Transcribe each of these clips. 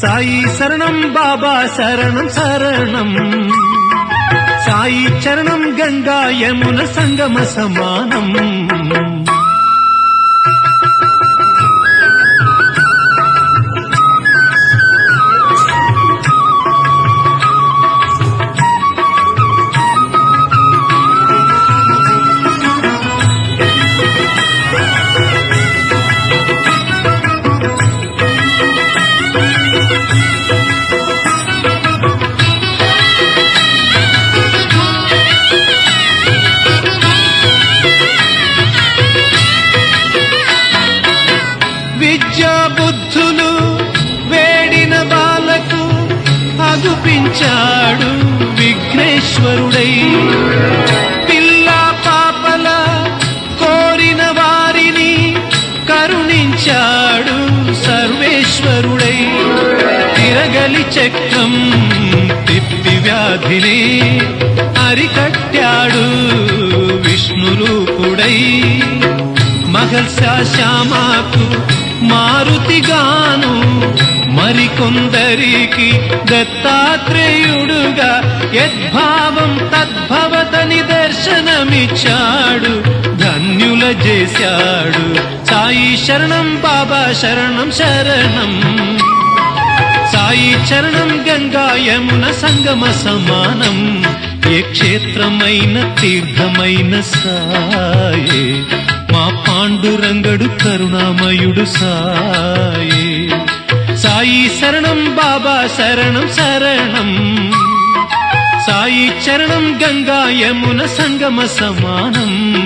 సాయి శరణం బాబా శరణం శరణం. సాయి చరణం గంగా యమున సంగమ సమానం. అగుపించాడు విఘ్నేశ్వరుడై. పిల్ల పాపల కోరిన వారిని కరుణించాడు సర్వేశ్వరుడై. తిరగలి చక్రం తిప్పి వ్యాధిని అరికట్టాడు విష్ణురూపుడై. మహర్ష శ్యామాకు మారుతిగాను మరికొందరికి దత్తాత్రేయుడుగా యద్భావం తద్భవతని దర్శనమిచ్చాడు ధన్యుల చేశాడు సాయి శరణం బాబా శరణం శరణం. సాయి చరణం గంగా యమున సంగమ సమానం. ఏ క్షేత్రమైన తీర్థమైన సాయే మా పాండురంగడు కరుణామయుడు సాయే. సాయి శరణం బాబా శరణం శరణం. సాయి చరణం గంగా యమున సంగమ సమానం.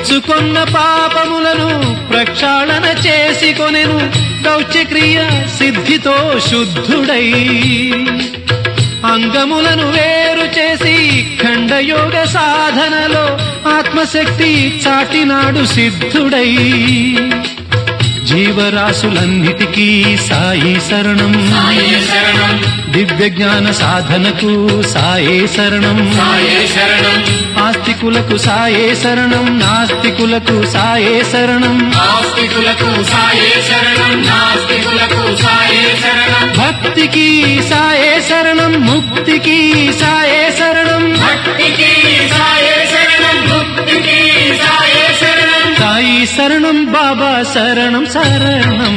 పుచ్చుకొన్న పాపములను ప్రక్షాళన చేసి కొనెను దౌత్యక్రియ సిద్ధితో శుద్ధుడై అంగములను వేరు చేసి ఖండయోగ సాధనలో ఆత్మశక్తి చాటినాడు సిద్ధుడై. జీవరాశులన్నిటికీ సాయి శరణం. శరణం. దివ్య జ్ఞాన సాధనకు సాయే శరణం సాయే శరణం ఆస్తికులకు సాయే శరణం నాస్తికులకు సాయే శరణం ఆస్తికులకు సాయే శరణం నాస్తికులకు సాయే శరణం భక్తికి సాయే శరణం ముక్తికి సాయే శరణం భక్తికి సాయే శరణం ముక్తికి సాయే శరణం సాయి శరణం బాబా శరణం శరణం